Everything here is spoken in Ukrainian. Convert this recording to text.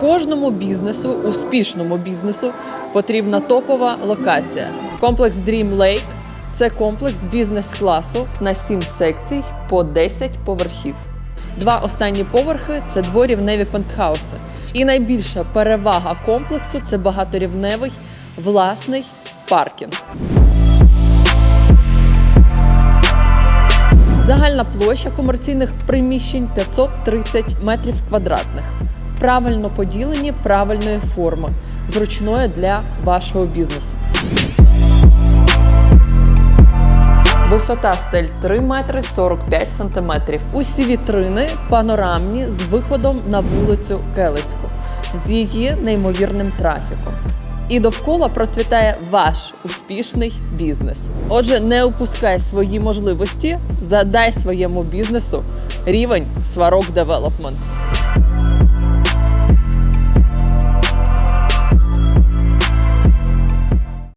Кожному бізнесу, успішному бізнесу, потрібна топова локація. Комплекс Dream Lake – це комплекс бізнес-класу на 7 секцій по 10 поверхів. Два останні поверхи це дворівневі пентхауси. І найбільша перевага комплексу це багаторівневий власний паркінг. Загальна площа комерційних приміщень 530 метрів квадратних. Правильно поділені правильної форми, зручної для вашого бізнесу. Висота стель 3 метри 45 сантиметрів. Усі вітрини панорамні з виходом на вулицю Келицьку з її неймовірним трафіком. І довкола процвітає ваш успішний бізнес. Отже, не упускай свої можливості, задай своєму бізнесу рівень Сварог Девелопмент.